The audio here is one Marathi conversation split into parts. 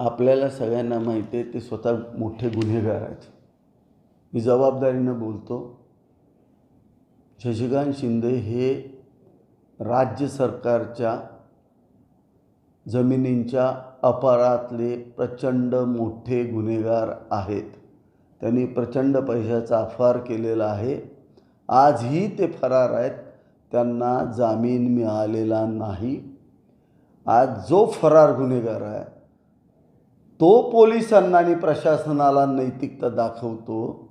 आपल्याला सगळ्यांना माहिती आहे ते स्वतः मोठे गुन्हेगार आहेत. मी जबाबदारीनं बोलतो शशिकांत शिंदे हे राज्य सरकारच्या जमिनींच्या अपरातले प्रचंड मोठे गुन्हेगार आहेत. त्यांनी प्रचंड पैशाचा अफार केलेला आहे. आजही ते फरार आहेत त्यांना जामीन मिळालेला नाही. आज जो फरार गुन्हेगार आहे तो पोलिसांना आणि प्रशासनाला नैतिकता दाखवतो.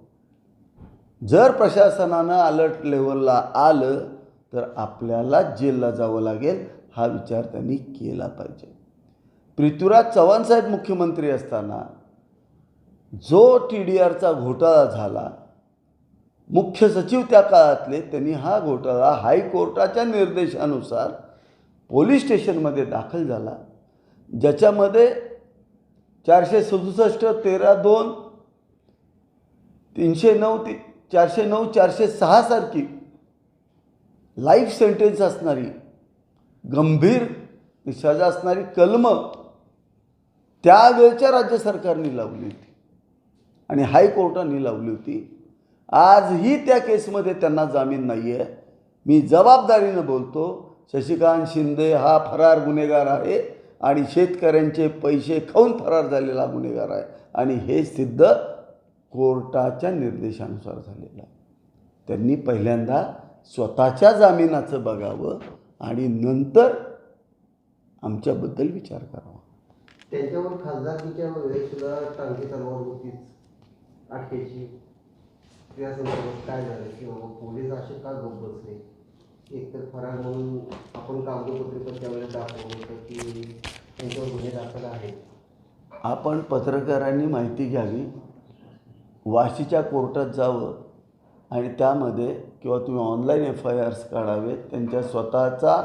जर प्रशासनानं अलर्ट लेवलला आलं तर आपल्याला जेलला जावं लागेल हा विचार त्यांनी केला पाहिजे. पृथ्वीराज चव्हाण साहेब मुख्यमंत्री असताना जो टी डी आरचा घोटाळा झाला मुख्य सचिव त्या काळातले त्यांनी हा घोटाळा हायकोर्टाच्या निर्देशानुसार पोलीस स्टेशनमध्ये दाखल झाला. ज्याच्यामध्ये चारशे सदुसष्ट तेरा दोन तीनशे नऊ ती चारशे नऊ चारशे सहासारखी लाईफ सेंटेन्स असणारी गंभीर सजा असणारी कलमं त्यावेळच्या राज्य सरकारने लावली होती. आणि हायकोर्टाने लावली होती. आजही त्या केसमध्ये त्यांना जामीन नाही आहे मी जबाबदारीनं बोलतो शशिकांत शिंदे हा फरार गुन्हेगार आहे. आणि शेतकऱ्यांचे पैसे खाऊन फरार झालेला गुन्हेगार आहे. आणि हे सिद्ध कोर्टाच्या निर्देशानुसार झालेलं आहे. त्यांनी पहिल्यांदा स्वतःच्या जामिनाचं बघावं आणि नंतर आमच्याबद्दल विचार करावा. त्यांच्यावर खासदारकीच्या वेळेस सुद्धा टांगे तलवार होतीच. अटकेची काय झालं? की बाबा पोलीस असे का गप बसले? एकतर फरार म्हणून आपण कागदपत्रे त्यावेळेस दाखवलं होतं की त्यांच्यावर गुन्हे दाखल आहेत. आपण पत्रकारांनी माहिती घ्यावी वाशीच्या कोर्टात जावं आणि त्यामध्ये किंवा तुम्ही ऑनलाईन एफ आय आर्स काढावेत त्यांच्या स्वतःचा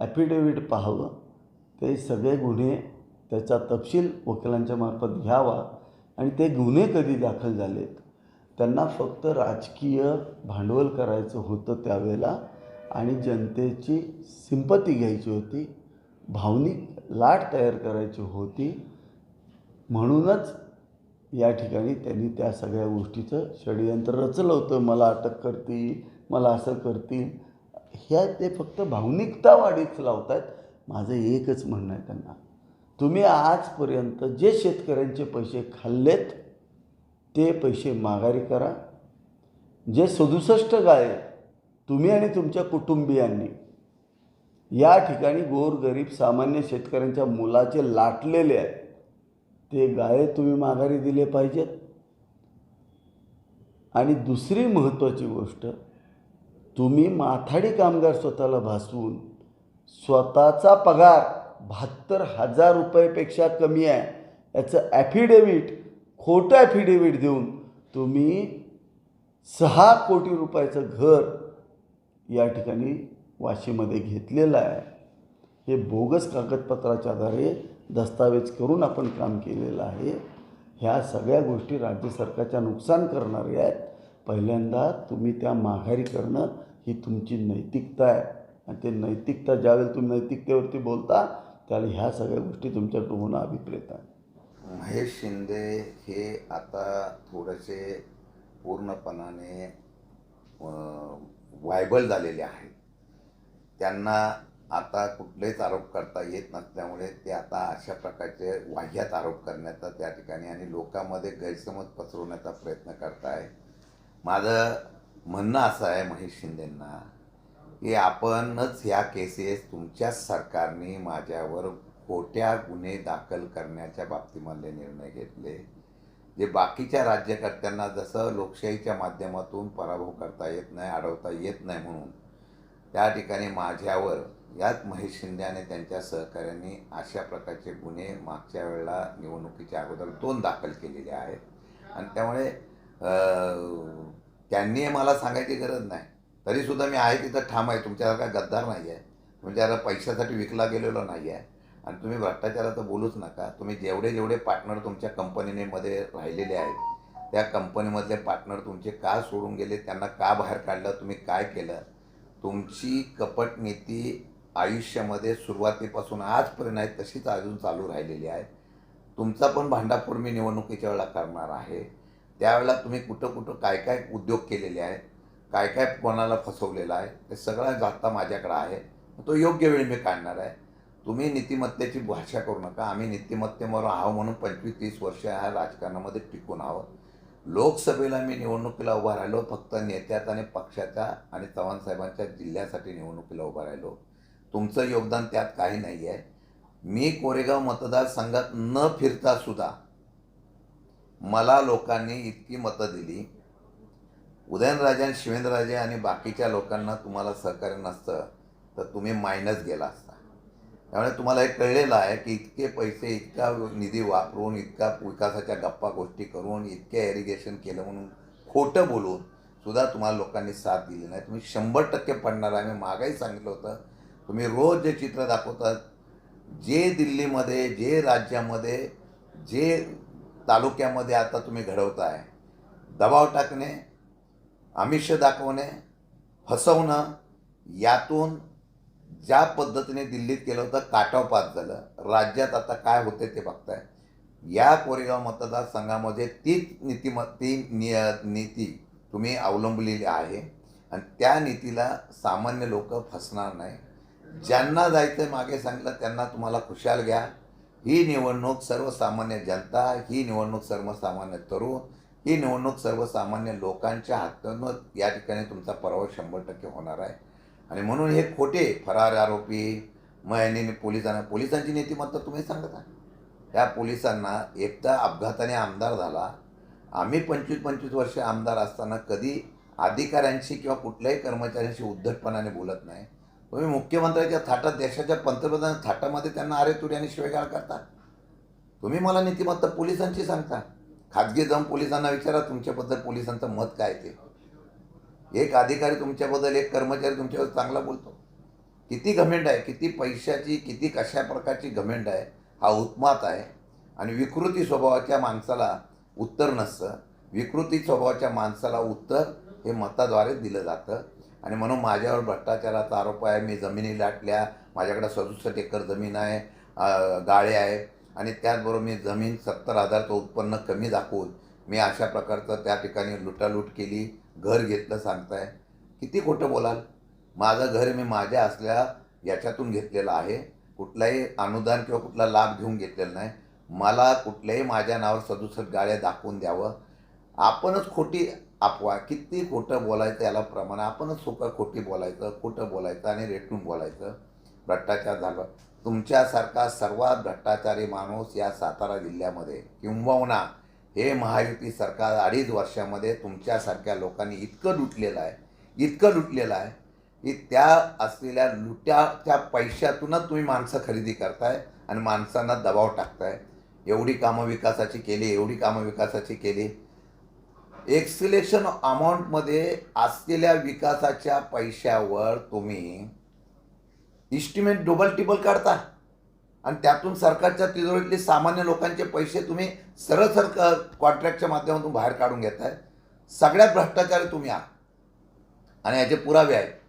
ॲफिडेविट पाहावं ते सगळे गुन्हे त्याचा तपशील वकिलांच्या मार्फत घ्यावा आणि ते गुन्हे कधी दाखल झालेत त्यांना फक्त राजकीय भांडवल करायचं होतं त्यावेळेला आणि जनतेची सिंपती घ्यायची होती. भावनिक लाट तयार करायची होती. म्हणूनच या ठिकाणी त्यांनी त्या सगळ्या गोष्टीचं षडयंत्र रचलं होतं मला अटक करतील मला असं करतील. ह्या ते फक्त भावनिकता वाढीत लावत आहेत माझं एकच म्हणणं आहे त्यांना. तुम्ही आजपर्यंत जे शेतकऱ्यांचे पैसे खाल्लेत ते पैसे माघारी करा. जे सदुसष्ट गाळे तुम्ही आणि तुमच्या कुटुंबियांनी या ठिकाणी गोरगरीब सामान्य शेतकऱ्यांच्या मुलाचे लाटलेले आहेत. ते गाळे तुम्ही माघारी दिले पाहिजेत. आणि दुसरी महत्त्वाची गोष्ट तुम्ही माथाडी कामगार स्वतःला भासवून स्वतःचा पगार बहात्तर हजार रुपयेपेक्षा कमी आहे याचं ॲफिडेविट खोटं ॲफिडेविट देऊन तुम्ही सहा कोटी रुपयाचं घर या ठिकाणी वाशीमध्ये घेतलेलं आहे. हे बोगस कागदपत्राच्या आधारे दस्तावेज करून आपण काम केलेलं आहे. ह्या सगळ्या गोष्टी राज्य सरकारच्या नुकसान करणाऱ्या आहेत. पहिल्यांदा तुम्ही त्या माघारी करणं ही तुमची नैतिकता आहे. आणि ते नैतिकता ज्यावेळेला तुम्ही नैतिकतेवरती बोलता त्यावेळेला ह्या सगळ्या गोष्टी तुमच्याकडून होणं अभिप्रेत आहे. महेश शिंदे हे आता थोडेसे पूर्णपणाने वायबल झालेले आहेत त्यांना आता कुठलेच आरोप करता येत नसल्यामुळे ते आता अशा प्रकारचे वाह्यात आरोप करण्याचा त्या ठिकाणी आणि लोकांमध्ये गैरसमज पसरवण्याचा प्रयत्न करताय. माझं म्हणणं असं आहे महेश शिंदेंना की आपणच ह्या केसेस तुमच्याच सरकारने माझ्यावर खोट्या गुन्हे दाखल करण्याच्या बाबतीमधले निर्णय घेतले. जे बाकीच्या राज्यकर्त्यांना जसं लोकशाहीच्या माध्यमातून पराभव करता येत नाही अडवता येत नाही म्हणून त्या ठिकाणी माझ्यावर याच महेश शिंदे आणि त्यांच्या सहकाऱ्यांनी अशा प्रकारचे गुन्हे मागच्या वेळेला निवडणुकीच्या अगोदर दोन दाखल केलेले आहेत. आणि त्यामुळे त्यांनी मला सांगायची गरज नाही. तरीसुद्धा मी आहे तिथं ठाम आहे. तुमच्यासारखा गद्दार नाही आहे तुमच्यासारखा म्हणजे पैशासाठी विकला गेलेलो नाही आहे आणि तुम्ही भ्रष्टाचाराचं बोलूच नका. तुम्ही जेवढे जेवढे पार्टनर तुमच्या कंपनीने मध्ये राहिलेले आहेत त्या कंपनीमधले पार्टनर तुमचे का सोडून गेले त्यांना का बाहेर काढलं तुम्ही काय केलं तुमची कपट नीती आयुष्यामध्ये सुरुवातीपासून आजपर्यंत आहे तशीच अजून चालू राहिलेली आहे. तुमचा पण भांडाफोड मी निवडणुकीच्या वेळेला करणार आहे. त्यावेळेला तुम्ही कुठं कुठं काय काय उद्योग केलेले आहेत काय काय कोणाला फसवलेलं आहे ते सगळा जाता माझ्याकडं आहे. तो योग्य वेळी मी काढणार आहे. तुम्ही नीतिमत्तेची भाषा करू नका. आम्ही नीतिमत्तेवर आहो म्हणून पंचवीस तीस वर्ष ह्या राजकारणामध्ये टिकून आहोत. लोकसभेला मी निवडणुकीला उभा राहिलो. फक्त नेत्यात आणि पक्षाच्या आणि चव्हाण साहेबांच्या जिल्ह्यासाठी निवडणुकीला उभा राहिलो. तुमचं योगदान त्यात काही नाही आहे मी कोरेगाव मतदारसंघात न फिरता सुद्धा मला लोकांनी इतकी मतं दिली. उदयनराजे आणि शिवेंद्रराजे आणि बाकीच्या लोकांना तुम्हाला सहकार्य नसतं तर तुम्ही मायनस गेला असता त्यामुळे तुम्हाला हे कळलेलं आहे की इतके पैसे इतका निधी वापरून इतका विकासाच्या गप्पा गोष्टी करून इतके एरिगेशन केलं म्हणून खोटं बोलून सुद्धा तुम्हाला लोकांनी साथ दिली नाही. तुम्ही शंभर टक्के पडणार आहे. मी मागाही सांगितलं होतं. तुम्ही रोज जे चित्र दाखवतात जे दिल्लीमध्ये जे राज्यामध्ये जे तालुक्यामध्ये आता तुम्ही घडवताय दबाव टाकणे आमिष दाखवणे फसवणं यातून ज्या पद्धतीने दिल्लीत केलं होतं काटाव पास झालं. राज्यात आता काय होते ते बघताय. या कोरेगाव मतदारसंघामध्ये तीच नीतिम ती नि नीती तुम्ही अवलंबलेली आहे. आणि त्या नीतीला सामान्य लोक फसणार नाही. ज्यांना जायचं मागे सांगितलं त्यांना तुम्हाला खुशाल घ्या. ही निवडणूक सर्वसामान्य जनता ही निवडणूक सर्वसामान्य तरुण ही निवडणूक सर्वसामान्य लोकांच्या हातानं या ठिकाणी तुमचा पराभव शंभर टक्के होणार आहे. आणि म्हणून हे खोटे फरार आरोपी मग यांनी पोलिसांना पोलिसांची नीतिमत्ता तुम्ही सांगत आहे. त्या पोलिसांना एकदा अपघाताने आमदार झाला आम्ही पंचवीस पंचवीस वर्ष आमदार असताना कधी अधिकाऱ्यांशी किंवा कुठल्याही कर्मचाऱ्यांशी उद्धटपणाने बोलत नाही. तुम्ही मुख्यमंत्र्याच्या थाटात देशाच्या पंतप्रधान थाटामध्ये त्यांना अरे तुरी आणि शिवेगाळ करता तुम्ही मला नीतिमत्ता पोलिसांची सांगता. खाजगी जाऊन पोलिसांना विचारा तुमच्याबद्दल पोलिसांचं मत काय ते. एक अधिकारी तुमच्याबद्दल एक कर्मचारी तुमच्याबद्दल चांगला बोलतो. किती घमेंड आहे किती पैशाची किती कशा प्रकारची घमेंड आहे हा उत्मात आहे. आणि विकृती स्वभावाच्या माणसाला उत्तर नसतं. विकृती स्वभावाच्या माणसाला उत्तर हे मताद्वारे दिलं जातं. आणि म्हणून माझ्यावर भ्रष्टाचाराचा आरोप आहे. मी जमिनी लाटल्या माझ्याकडे सदुसष्ट एकर जमीन आहे गाळे आहे. आणि त्याचबरोबर मी जमीन सत्तर हजारचं उत्पन्न कमी दाखवून मी अशा प्रकारचं त्या ठिकाणी लुटालूट केली घर घेतलं सांगताय. किती खोटं बोलाल? माझं घर मी माझ्या असल्या याच्यातून घेतलेलं आहे. कुठलाही अनुदान किंवा कुठला लाभ घेऊन घेतलेला नाही. मला कुठल्याही माझ्या नावावर सदुसष्ट गाड्या दाखवून द्यावं. आपणच खोटी अफवा किती खोटं बोलायचं याला प्रमाण आपणच सुखं खोटी बोलायचं खोटं बोलायचं आणि रेटून बोलायचं. भ्रष्टाचार झालं. तुमच्यासारखा सर्वात भ्रष्टाचारी माणूस या सातारा जिल्ह्यामध्ये किंबहुना हे महायुती सरकार अडीच वर्षामध्ये तुमच्यासारख्या लोकांनी इतकं लुटलेलं आहे इतकं लुटलेलं आहे की त्या असलेल्या लुट्याच्या पैशातूनच तुम्ही माणसं खरेदी करताय आणि माणसांना दबाव टाकताय. एवढी कामं विकासाची केली एवढी कामं विकासाची केली. एक्सिलेशन अमाऊंटमध्ये असलेल्या विकासाच्या पैशावर तुम्ही इस्टिमेट डबल टिबल काढता. आणि त्यातून सरकारच्या तिजोरीतले सामान्य लोकांचे पैसे तुम्ही सरळ सरळ कॉन्ट्रॅक्टच्या माध्यमातून बाहेर काढून घेताय. सगळ्यात भ्रष्टाचारी तुम्ही आहात. आणि याचे पुरावे आहेत.